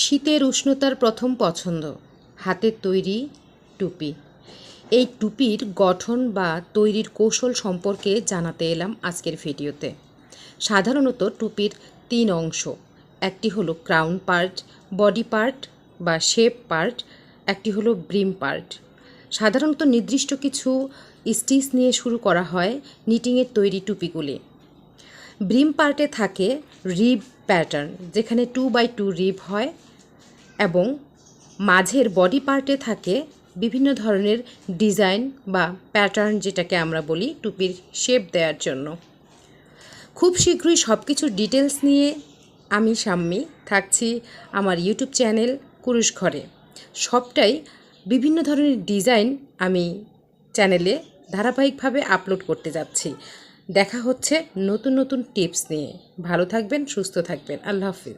শীতের উষ্ণতার প্রথম পছন্দ, হাতের তৈরি টুপি। এই টুপির গঠন বা তৈরির কৌশল সম্পর্কে জানাতে এলাম আজকের ভিডিওতে। সাধারণত টুপির তিন অংশ, একটি হলো ক্রাউন পার্ট, বডি পার্ট বা শেপ পার্ট, একটি হলো ব্রিম পার্ট। সাধারণত নির্দিষ্ট কিছু স্টিচ নিয়ে শুরু করা হয় নিটিংয়ের তৈরি টুপিগুলি। ব্রিম পার্টে থাকে রিব প্যাটার্ন যেখানে টু বাই টু রিব হয় এবং মাঝের বডি পার্টে থাকে বিভিন্ন ধরনের ডিজাইন বা প্যাটার্ন যেটাকে আমরা বলি টুপির শেপ দেওয়ার জন্য। খুব শীঘ্রই সব কিছুর ডিটেলস নিয়ে আমি সাম্মি থাকছি আমার ইউটিউব চ্যানেল কুরুশ ঘরে। সবটাই বিভিন্ন ধরনের ডিজাইন আমি চ্যানেলে ধারাবাহিকভাবে আপলোড করতে যাচ্ছি। দেখা হচ্ছে নতুন নতুন টিপস নিয়ে। ভালো থাকবেন সুস্থ থাকবেন। আল্লাহ হাফিজ।